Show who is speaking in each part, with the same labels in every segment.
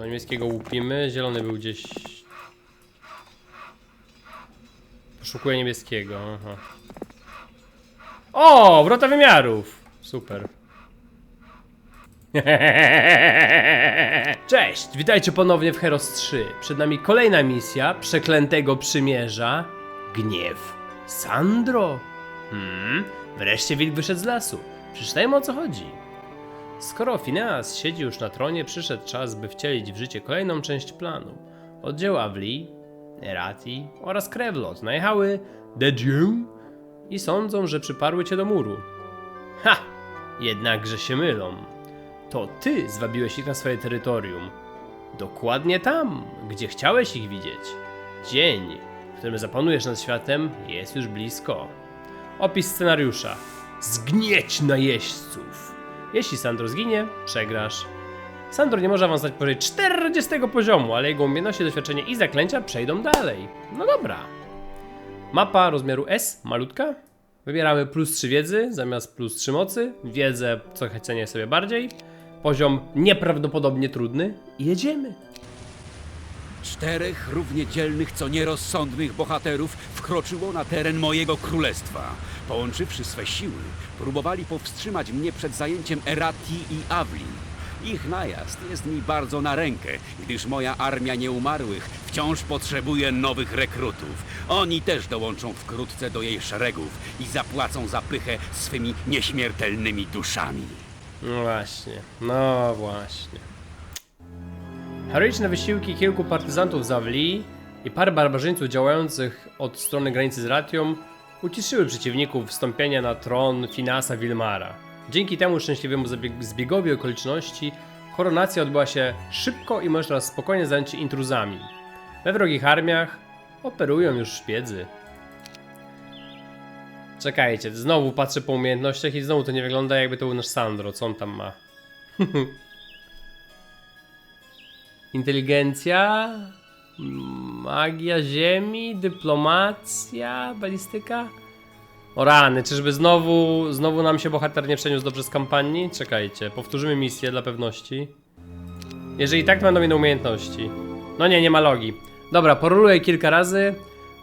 Speaker 1: No, niemieckiego łupimy. Zielony był gdzieś. Poszukuję niebieskiego. Aha. O! Wrota wymiarów! Super. Cześć! Witajcie ponownie w Heros 3. Przed nami kolejna misja Przeklętego Przymierza. Gniew. Sandro! Hmm, wreszcie wilk wyszedł z lasu. Przeczytajmy o co chodzi. Skoro Phineas siedzi już na tronie, przyszedł czas, by wcielić w życie kolejną część planu. Oddział Avli, Nerati oraz Krevlot najechały Dejiu i sądzą, że przyparły cię do muru. Ha! Jednakże się mylą. To ty zwabiłeś ich na swoje terytorium. Dokładnie tam, gdzie chciałeś ich widzieć. Dzień, w którym zapanujesz nad światem, jest już blisko. Opis scenariusza. Zgnieć najeźdźców. Jeśli Sandro zginie, przegrasz. Sandro nie może awansować powyżej 40 poziomu, ale jego umiejętności, doświadczenie i zaklęcia przejdą dalej. No dobra. Mapa rozmiaru S, malutka. Wybieramy plus 3 wiedzy zamiast plus 3 mocy. Wiedzę, co cenię sobie bardziej. Poziom nieprawdopodobnie trudny. I jedziemy.
Speaker 2: Czterech równie dzielnych, co nierozsądnych bohaterów wkroczyło na teren mojego królestwa. Połączywszy swe siły, próbowali powstrzymać mnie przed zajęciem Erati i Avli. Ich najazd jest mi bardzo na rękę, gdyż moja armia nieumarłych wciąż potrzebuje nowych rekrutów. Oni też dołączą wkrótce do jej szeregów i zapłacą za pychę swymi nieśmiertelnymi duszami.
Speaker 1: No właśnie, no właśnie. Heroiczne wysiłki kilku partyzantów z Awli i par barbarzyńców działających od strony granicy z Ratią uciszyły przeciwników wstąpienia na tron Finasa Wilmara. Dzięki temu szczęśliwemu zbiegowi okoliczności koronacja odbyła się szybko i teraz spokojnie zająć się intruzami. We wrogich armiach operują już szpiedzy. Czekajcie, znowu patrzę po umiejętnościach i znowu to nie wygląda jakby to był nasz Sandro. Co on tam ma? Inteligencja, magia ziemi, dyplomacja, balistyka. O rany, czyżby znowu, znowu nam się bohater nie przeniósł dobrze z kampanii? Czekajcie, powtórzymy misję dla pewności. Jeżeli tak, to będą inne umiejętności. No nie, nie ma logi. Dobra, poruluję kilka razy.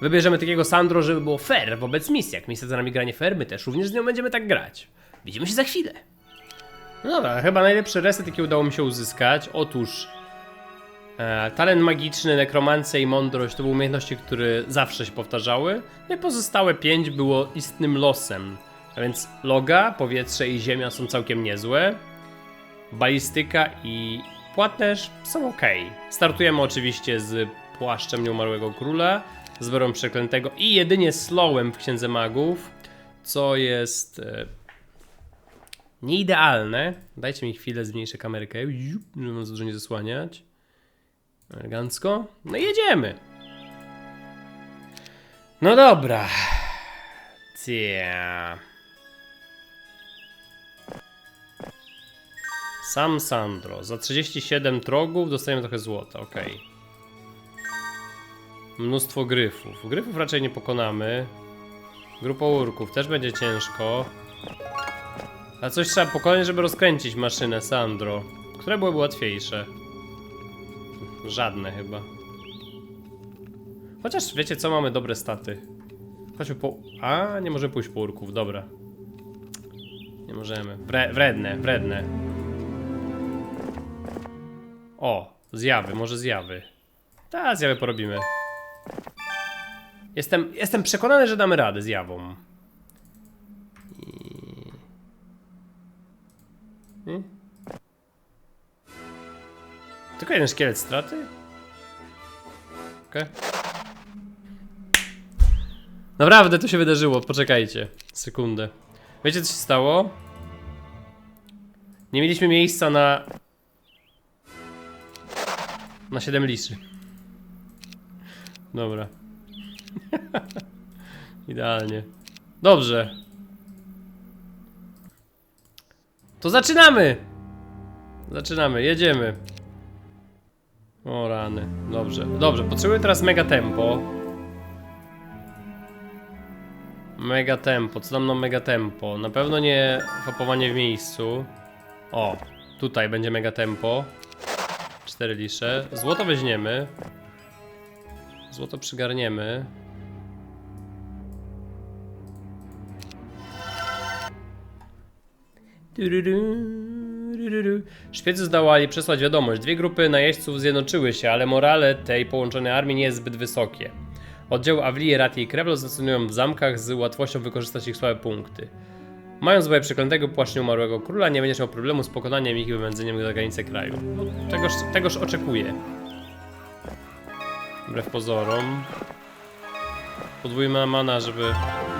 Speaker 1: Wybierzemy takiego Sandro, żeby było fair wobec misji. Jak misja za nami granie fair, my też również z nią będziemy tak grać. Widzimy się za chwilę. No dobra, chyba najlepszy reset, jaki udało mi się uzyskać. Otóż talent magiczny, nekromancja i mądrość to były umiejętności, które zawsze się powtarzały. No i pozostałe pięć było istnym losem. A więc loga, powietrze i ziemia są całkiem niezłe. Balistyka i płatnerz są ok. Startujemy oczywiście z płaszczem nieumarłego króla, z werą przeklętego i jedynie slowem w księdze magów, co jest e, nieidealne. Dajcie mi chwilę, zmniejszę kamerkę, żeby nas dużo nie zasłaniać. Elegancko. No jedziemy. No dobra. Cia. Sam Sandro. Za 37 trogów dostajemy trochę złota, ok. Mnóstwo gryfów. Gryfów raczej nie pokonamy. Grupa urków też będzie ciężko. A coś trzeba pokonać, żeby rozkręcić maszynę Sandro. Które byłyby łatwiejsze? Żadne chyba. Chociaż wiecie co, mamy dobre staty. Chodźmy po... A, nie możemy pójść po urków, dobra. Nie możemy. Wre wredne, wredne. O, zjawy, może zjawy. Ta, zjawy porobimy. Jestem, jestem przekonany, że damy radę zjawom. I... Hmm? Tylko jeden szkielet straty? Okej. Naprawdę to się wydarzyło, poczekajcie. Sekundę. Wiecie co się stało? Nie mieliśmy miejsca na... Na 7 liszy. Dobra. Idealnie. Dobrze. To zaczynamy! Zaczynamy, jedziemy. O rany. Dobrze, dobrze. Potrzebuję teraz mega tempo. Mega tempo. Co tam nam mega tempo? Na pewno nie fapowanie w miejscu. O, tutaj będzie mega tempo. Cztery lisze. Złoto weźmiemy. Złoto przygarniemy. Szwedzy zdołali przesłać wiadomość. Dwie grupy najeźdźców zjednoczyły się, ale morale tej połączonej armii nie jest zbyt wysokie. Oddziały Awli, Rati i Krewlo stacjonują w zamkach z łatwością wykorzystać ich słabe punkty. Mając zwoje przeklętego płaszczu umarłego króla, nie będziesz miał problemu z pokonaniem ich i wywędzeniem za granicę kraju. No, tegoż, tegoż oczekuję. Wbrew pozorom. Podwójna mana, żeby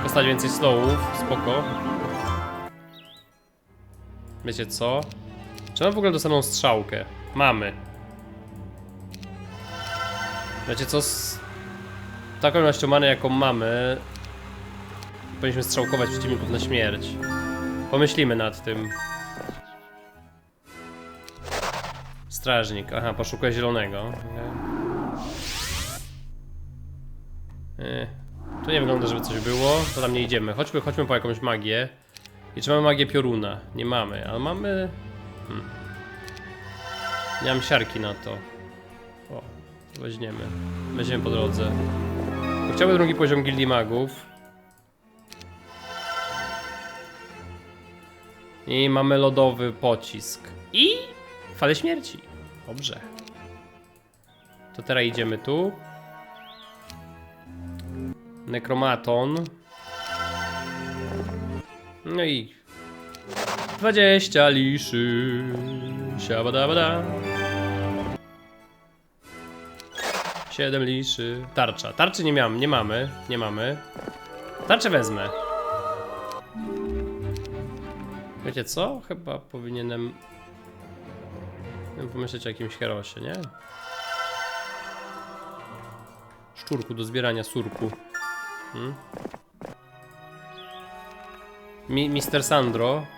Speaker 1: dostać więcej slowów. Spoko. Wiecie co? Czy mam w ogóle dostaną strzałkę? Mamy. Wiecie co? Z taką ilością many, jaką mamy, powinniśmy strzałkować przeciwników na śmierć. Pomyślimy nad tym. Strażnik, aha, poszukuję zielonego. Okay. Tu nie wygląda, żeby coś było, to tam nie idziemy. Chodźmy, chodźmy po jakąś magię. I czy mamy magię pioruna? Nie mamy, ale mamy... Hmm. Nie mam siarki na to. O, weźmiemy. Weźmiemy po drodze. Chciałbym drugi poziom gildii magów. I mamy lodowy pocisk. I falę śmierci. Dobrze. To teraz idziemy tu. Nekromaton. No i 20 liszy. Siabadabada. 7 liszy. Tarcza. Tarczy nie miałem, nie mamy. Nie mamy. Tarczę wezmę. Wiecie co? Chyba powinienem pomyśleć o jakimś herosie, nie? Szczurku do zbierania surku. Hmm? Mi Mister Sandro.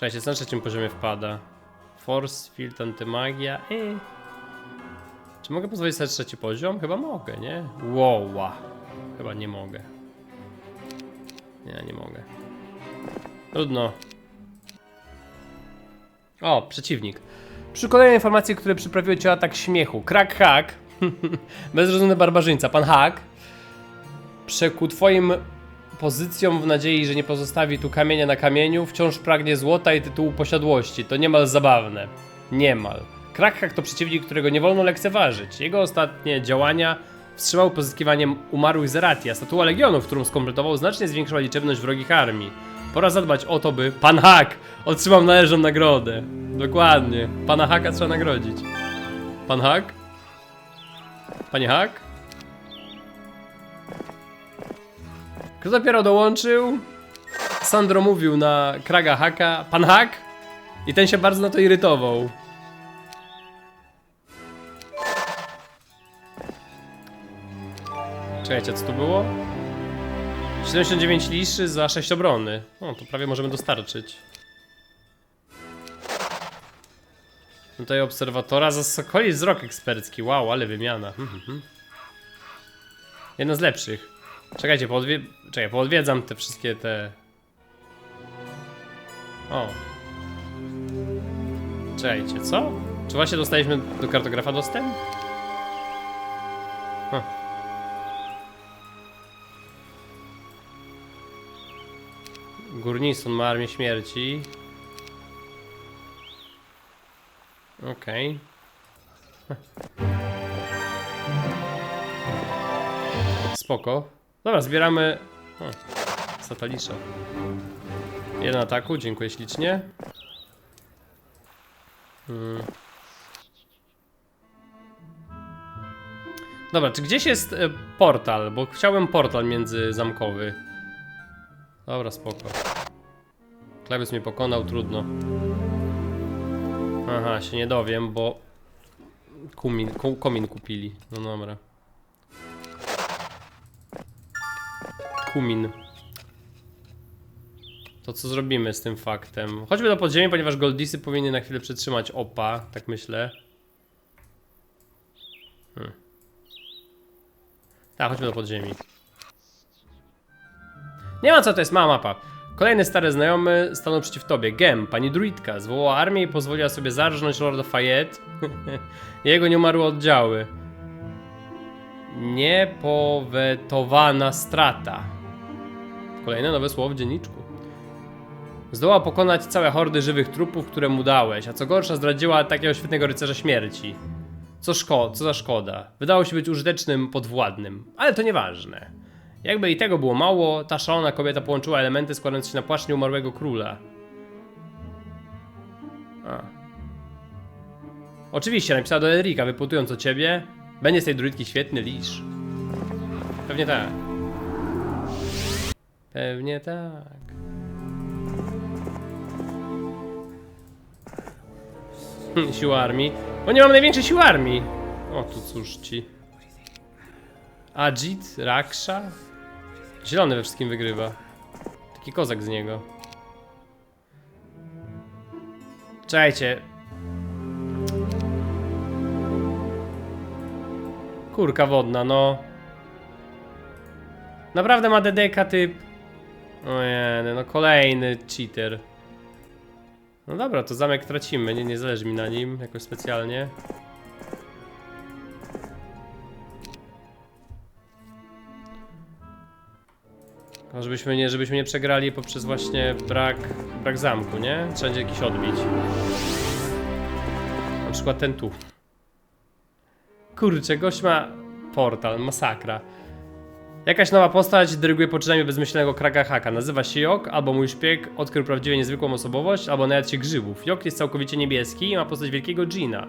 Speaker 1: Czekajcie, co na trzecim poziomie wpada? Force, Field, Antymagia. Eee. Czy mogę pozwolić sobie trzeci poziom? Chyba mogę, nie? Woła. Chyba nie mogę. Nie, nie mogę. Trudno. O, przeciwnik. Przy kolejnej informacji, które przyprawiły cię atak śmiechu. Krak hack. Bezrozumny barbarzyńca. Pan hack. Przeku twoim pozycjom w nadziei, że nie pozostawi tu kamienia na kamieniu, wciąż pragnie złota i tytułu posiadłości. To niemal zabawne. Niemal. Krak to przeciwnik, którego nie wolno lekceważyć. Jego ostatnie działania wstrzymał pozyskiwaniem umarłych z Erathi, a statua Legionu, którą skompletował, znacznie zwiększyła liczebność wrogich armii. Pora zadbać o to, by Pan Hak otrzymał należną nagrodę. Dokładnie. Pana Haka trzeba nagrodzić. Pan Hak? Panie Hak? Kto dopiero dołączył? Sandro mówił na Kraga Haka, Pan Hak? I ten się bardzo na to irytował. Czekajcie, co tu było? 79 liszy za 6 obrony. O, to prawie możemy dostarczyć. Tutaj obserwatora za Sokoli wzrok ekspercki. Wow, ale wymiana. Mhm, mhm. Jedna z lepszych. Czekajcie. Czekaj, poodwiedzam te wszystkie te... O. Czekajcie, co? Czy właśnie dostaliśmy do kartografa dostęp? Huh. Gurnison ma armię śmierci. Okej. Spoko. Dobra, zbieramy... O. Jeden ataku, dziękuję ślicznie. Hmm. Dobra, czy gdzieś jest e, portal? Bo chciałem portal międzyzamkowy. Dobra, spoko. Klebys mnie pokonał, trudno. Aha, się nie dowiem, bo kumin, ku, komin kupili. No dobra. Kumin. To co zrobimy z tym faktem? Chodźmy do podziemi, ponieważ Goldisy powinny na chwilę przetrzymać opa, tak myślę. Hmm. Tak, chodźmy do podziemi. Nie ma co, to jest mała mapa. Kolejny stary znajomy stanął przeciw tobie. Gem, pani druidka, zwołała armię i pozwoliła sobie zarżnąć Lorda Fayette jego nieumarłe oddziały. Niepowetowana strata. Kolejne nowe słowo w dzienniczku. Zdołała pokonać całe hordy żywych trupów, które mu dałeś, a co gorsza zdradziła takiego świetnego rycerza śmierci. Co, szko co za szkoda. Wydało się być użytecznym podwładnym, ale to nieważne. Jakby i tego było mało, ta szalona kobieta połączyła elementy składając się na płaszcz nieumarłego króla. A. Oczywiście, napisała do Erika, wypytując o ciebie. Będzie z tej druidki świetny lisz. Pewnie tak. Pewnie tak. Siła armii. Bo nie mamy największej siły armii. O, tu cóż ci. Ajit, Raksha. Zielony we wszystkim wygrywa. Taki kozak z niego. Czekajcie. Kurka wodna, no. Naprawdę ma DDK typ. Ojej, no kolejny cheater. No dobra, to zamek tracimy, nie, nie zależy mi na nim jakoś specjalnie. Żebyśmy nie, żebyśmy nie przegrali poprzez właśnie brak, brak zamku, nie? Trzeba jakiś odbić. Na przykład ten tu. Kurczę, gość ma portal, masakra. Jakaś nowa postać dyryguje poczynaniu bezmyślnego Kraga Haka. Nazywa się Jok, albo mój szpieg odkrył prawdziwie niezwykłą osobowość, albo nawet się grzybów. Jok jest całkowicie niebieski i ma postać wielkiego Gina.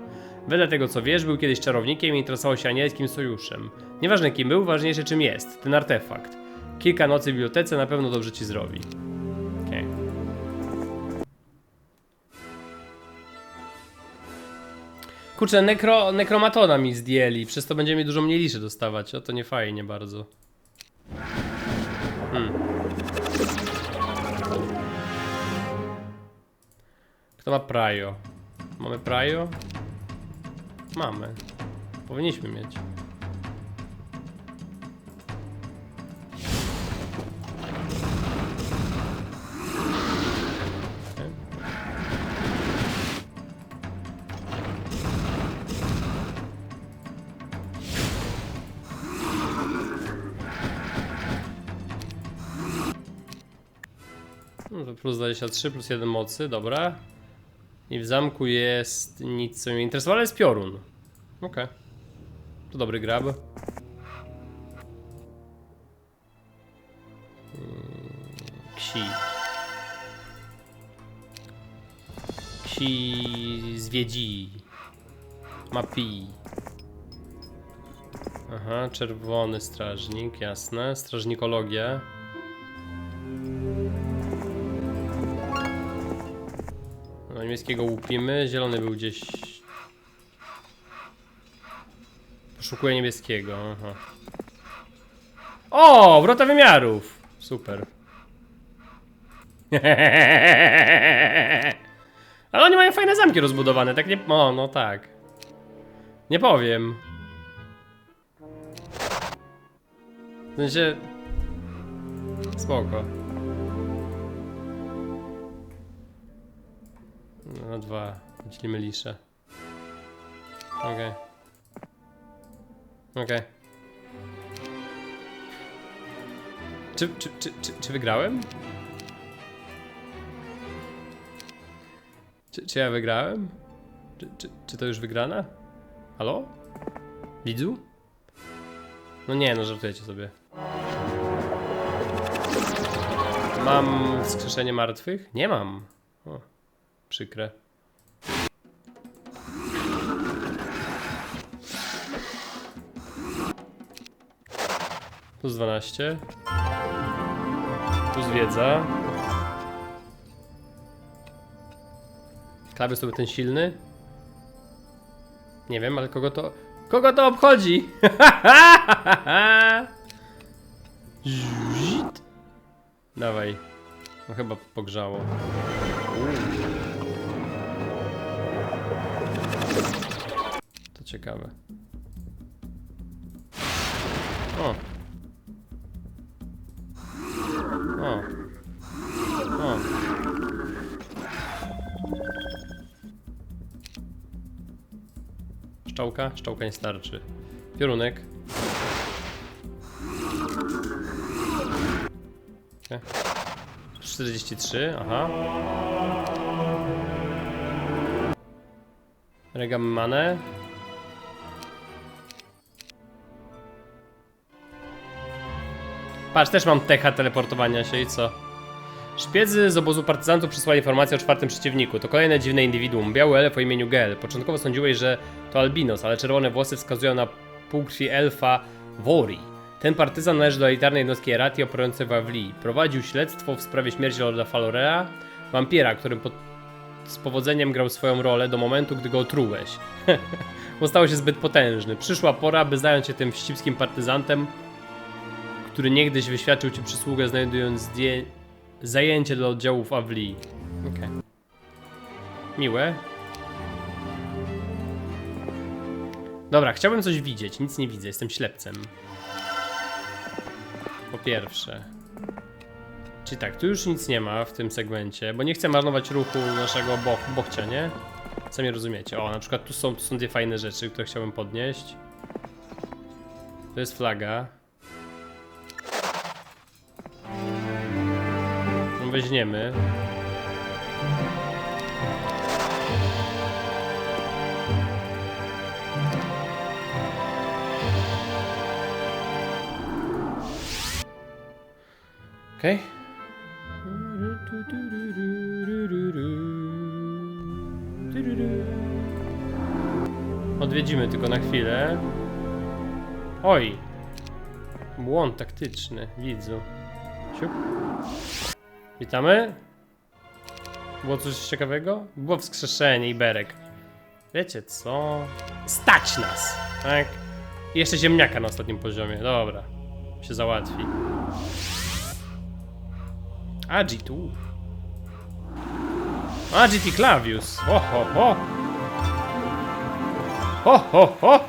Speaker 1: Wedle tego co wiesz, był kiedyś czarownikiem i interesował się anielskim sojuszem. Nieważne kim był, ważniejsze czym jest, ten artefakt. Kilka nocy w bibliotece na pewno dobrze ci zrobi. Kurczę, nekro, nekromatona mi zdjęli, przez to będziemy dużo mniej liszy dostawać, o to nie fajnie bardzo. Hmm. Kto ma prajo? Mamy prajo? Mamy. Powinniśmy mieć. Plus 23, plus 1 mocy, dobra. I w zamku jest nic, co mnie interesowało, ale jest piorun. Okej. To dobry grab. Ksi. Ksi zwiedzi. Mapi. Aha, czerwony strażnik, jasne. Strażnikologia. Niemieckiego łupimy. Zielony był gdzieś. Poszukuję niebieskiego. Aha. O! Wrota wymiarów! Super. Ale oni mają fajne zamki rozbudowane, tak nie. O, no tak. Nie powiem. W sensie. Spoko. No dwa. Myślimy lisze. Okej. Okej. Czy, czy, czy, czy, czy wygrałem? Czy, czy ja wygrałem? Czy, czy, czy to już wygrana? Halo? Widzu? No nie, no żartujecie sobie. Mam wskrzeszenie martwych? Nie mam. O, przykre. Plus 12. Plus wiedza. Klawisz sobie ten silny? Nie wiem, ale kogo to... Kogo to obchodzi? Dawaj. No chyba pogrzało. ciekawe. O. O. O. Szczałka? Szczałka nie starczy. Piorunek. Okay. 43, aha. Regam. Patrz, też mam techa teleportowania się i co? Szpiedzy z obozu partyzantów przysłali informację o czwartym przeciwniku. To kolejne dziwne indywiduum. Biały elf o imieniu Gel. Początkowo sądziłeś, że to albinos, ale czerwone włosy wskazują na półkrwi elfa Wori. Ten partyzan należy do elitarnej jednostki Erati operującej w Avli. Prowadził śledztwo w sprawie śmierci Lorda Falorea, wampira, którym pod... z powodzeniem grał swoją rolę do momentu, gdy go otrułeś. Bo stał się zbyt potężny. Przyszła pora, by zająć się tym wścibskim partyzantem, który niegdyś wyświadczył ci przysługę, znajdując zdję... zajęcie dla oddziałów Avli. Okej. Miłe. Dobra, chciałbym coś widzieć. Nic nie widzę, jestem ślepcem. Po pierwsze. Czyli tak, tu już nic nie ma w tym segmencie, bo nie chcę marnować ruchu naszego bo bochcia, nie? Sami rozumiecie. O, na przykład tu są, tu są dwie fajne rzeczy, które chciałbym podnieść. To jest flaga. Weźmiemy. Okej. Odwiedzimy tylko na chwilę. Oj! Błąd taktyczny, widzu. Siup. Witamy. Było coś ciekawego? Było wskrzeszenie i berek. Wiecie co? Stać nas! Tak? I jeszcze ziemniaka na ostatnim poziomie. Dobra. Się załatwi. Agitu. Agiti Clavius. Ho, ho, ho. Ho, ho, ho.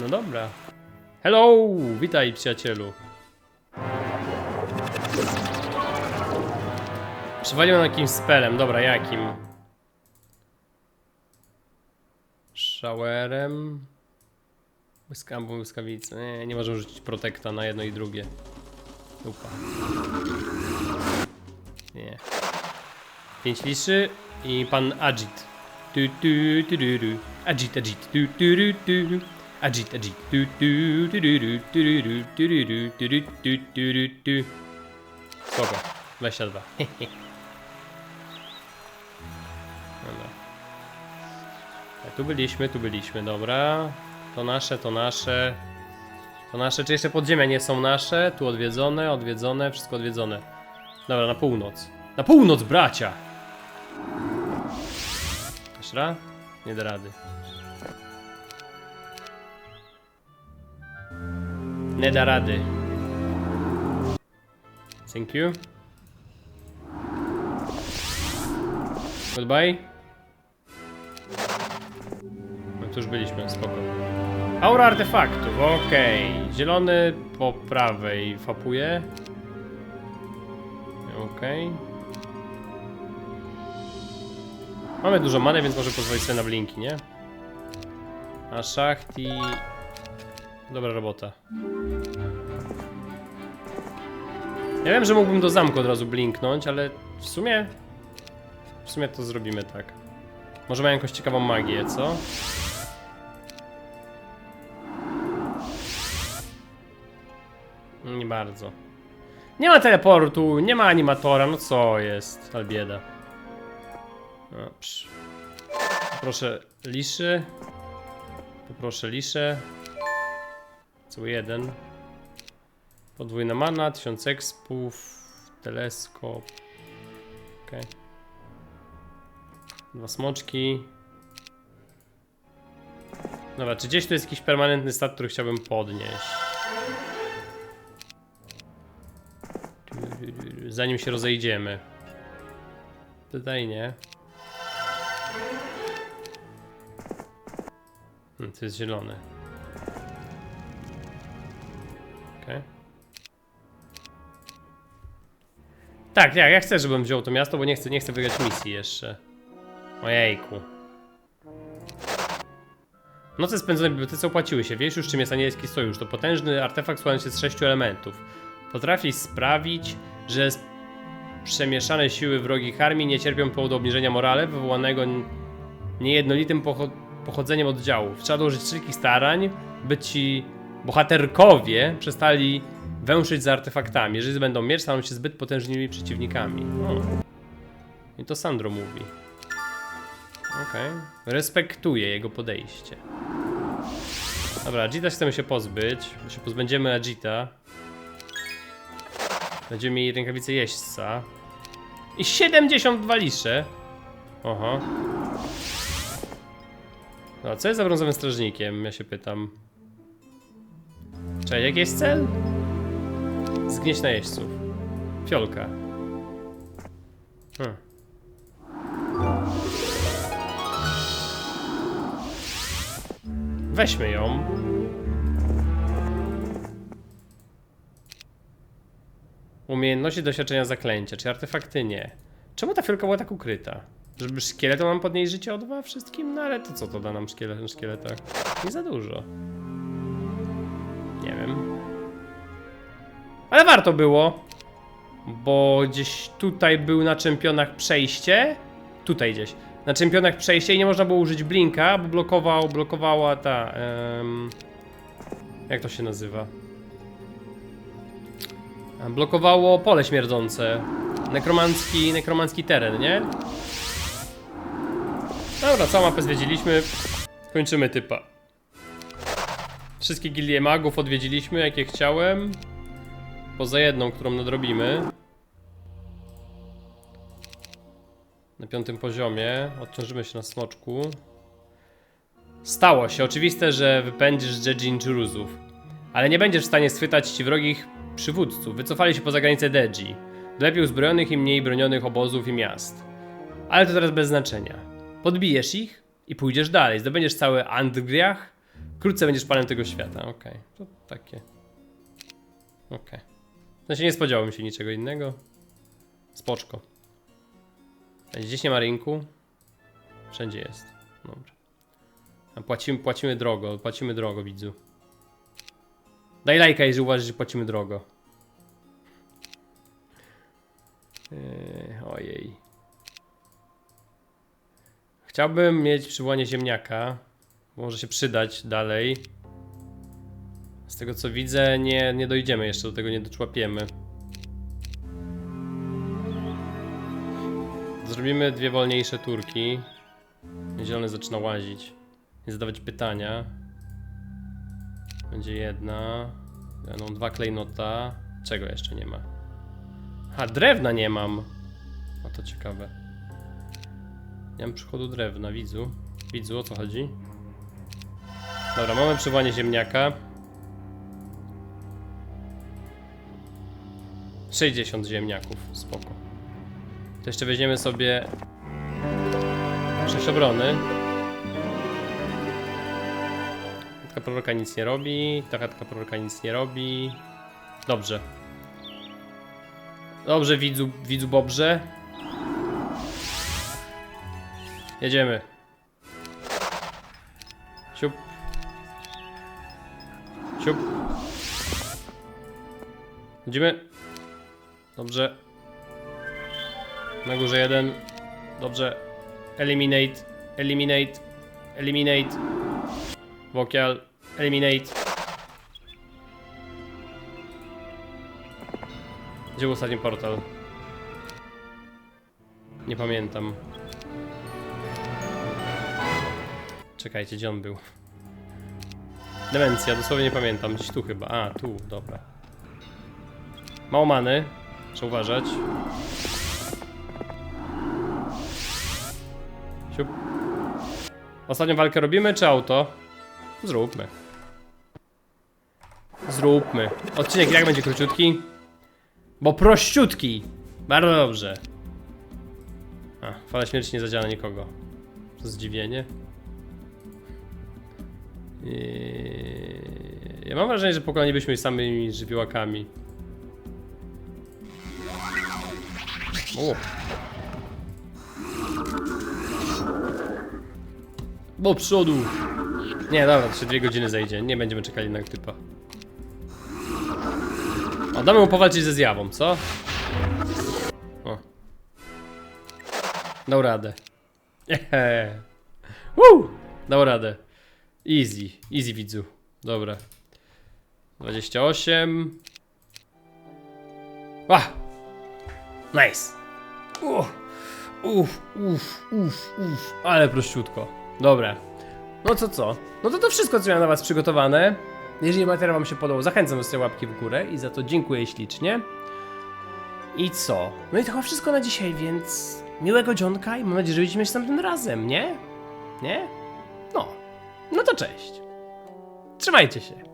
Speaker 1: No dobra. Hello, witaj przyjacielu. Przywalił na jakimś spelem, dobra, jakim? Showerem. Błyskam, błyskawicy. Nie, nie możemy rzucić protekta na jedno i drugie. Upa. Nie. Pięć liszy i pan Agit. Tu, tu, tu, tu, tu. Agit, agit. Tu, tu, tu, tu. Agit, agit. Tu, tu, tu, tu, tu, tu, tu, tu, tu, tu, tu, tu, tu, tu. Spoko. 22. Tu byliśmy, tu byliśmy, dobra. To nasze, to nasze. To nasze, czy jeszcze podziemia nie są nasze? Tu odwiedzone, odwiedzone, wszystko odwiedzone. Dobra, na północ. Na północ, bracia! Jeszcze? Nie da rady. Nie da rady. Thank you. Goodbye. Tu już byliśmy, spoko. Aura artefaktów, okej. Zielony po prawej fapuje. Okej. Mamy dużo many, więc może pozwolić sobie na blinki, nie? A szacht i... Dobra robota. Ja wiem, że mógłbym do zamku od razu blinknąć, ale w sumie... W sumie to zrobimy tak. Może mają jakąś ciekawą magię, co? Nie bardzo. Nie ma teleportu, nie ma animatora, no co jest, albieda. Dobrze. Poproszę liszy. Poproszę liszę. Co jeden. Podwójna mana, 1000 expów, teleskop. Okej. Dwa smoczki. Dobra, czy gdzieś tu jest jakiś permanentny stat, który chciałbym podnieść? Zanim się rozejdziemy. Tutaj nie. Hmm, to jest zielony. Okej. Tak, ja, ja chcę, żebym wziął to miasto, bo nie chcę, nie chcę wygrać misji jeszcze. Ojejku. Noce spędzone w bibliotece opłaciły się. Wiesz już, czym jest anielski sojusz. To potężny artefakt składający się z sześciu elementów. Potrafi sprawić, że przemieszane siły wrogich armii nie cierpią powodu obniżenia morale wywołanego niejednolitym pocho- pochodzeniem oddziałów. Trzeba dołożyć wszelkich starań, by ci bohaterkowie przestali węszyć za artefaktami. Jeżeli zdobędą miecz, staną się zbyt potężnymi przeciwnikami. O. I to Sandro mówi. Okej. Respektuję jego podejście. Dobra, Agita chcemy się pozbyć. Bo się pozbędziemy Agita. Będziemy mieli rękawice jeźdźca. I 72 lisze. Oho. No, co jest za brązowym strażnikiem? Ja się pytam. Cześć, jaki jest cel? Zgnieść najeźdźców. Fiolka. Hmm. Weźmy ją. Umiejętności doświadczenia zaklęcia, czy artefakty nie. Czemu ta fiolka była tak ukryta? Żeby szkieletom mam podnieść życie o dwa wszystkim? No ale to co to da nam szkielet, na szkieletach? Nie za dużo. Nie wiem. Ale warto było. Bo gdzieś tutaj był na czempionach przejście. Tutaj gdzieś. Na czempionach przejście i nie można było użyć blinka, bo blokował, blokowała ta. em, jak to się nazywa? Blokowało pole śmierdzące. Nekromancki, nekromancki teren, nie? Dobra, całą mapę zwiedziliśmy. Kończymy typa. Wszystkie gildie magów odwiedziliśmy, jakie chciałem. Poza jedną, którą nadrobimy. Na piątym poziomie. Odciążymy się na smoczku. Stało się. Oczywiste, że wypędzisz Jedzin Churuzów. Ale nie będziesz w stanie schwytać ci wrogich przywódców. Wycofali się poza granicę Deji. Do lepiej uzbrojonych i mniej bronionych obozów i miast. Ale to teraz bez znaczenia. Podbijesz ich i pójdziesz dalej. Zdobędziesz cały Andgriach. Wkrótce będziesz panem tego świata. Okej, to takie. Okej. W sensie nie spodziewałem się niczego innego. Spoczko. Gdzieś nie ma rynku. Wszędzie jest. Dobra. A płacimy, płacimy drogo, płacimy drogo, widzu. Daj lajka, jeżeli uważasz, że płacimy drogo. Eee, ojej. Chciałbym mieć przywołanie ziemniaka. Może się przydać dalej. Z tego co widzę, nie, nie dojdziemy jeszcze do tego, nie doczłapiemy. Zrobimy dwie wolniejsze turki. Zielony zaczyna łazić. Nie zadawać pytania. Będzie jedna. Będą dwa klejnota. Czego jeszcze nie ma? Ha, drewna nie mam. O to ciekawe. Nie mam przychodu drewna, widzu. Widzu, o co chodzi? Dobra, mamy przywołanie ziemniaka. 60 ziemniaków, spoko. To jeszcze weźmiemy sobie 6 obrony. Chatka proroka nic nie robi, ta chatka proroka nic nie robi. Dobrze. Dobrze, widzu, widzu Bobrze. Jedziemy. Siup. Siup. Chodzimy. Dobrze. Na górze jeden. Dobrze. Eliminate. Eliminate. Eliminate. Vokial. Eliminate. Gdzie był ostatni portal? Nie pamiętam. Czekajcie, gdzie on był? Demencja, dosłownie nie pamiętam. Gdzieś tu chyba. A, tu, dobra. Mało many. Trzeba uważać. Siup. Ostatnią walkę robimy, czy auto? Zróbmy. Zróbmy. Odcinek i tak będzie króciutki. Bo prościutki. Bardzo dobrze. A, fala śmierci nie zadziała nikogo. To zdziwienie. Eee, Ja mam wrażenie, że pokonalibyśmy samymi żywiołakami. O. Do przodu. Nie, dobra, się dwie godziny zajdzie. Nie będziemy czekali na typa. O, damy mu powalczyć ze zjawą, co? O. Dał radę. Woo! Dał radę. Easy, easy widzu. Dobra. 28. A! Nice. Uff, uff, uff, uff. Ale prościutko. Dobra. No co co? No to to wszystko, co miałem na was przygotowane. Jeżeli materiał wam się podobał, zachęcam do tej łapki w górę i za to dziękuję ślicznie. I co? No i to chyba wszystko na dzisiaj, więc miłego dzionka i mam nadzieję, że widzimy się następnym razem, nie? Nie? No. No to cześć. Trzymajcie się.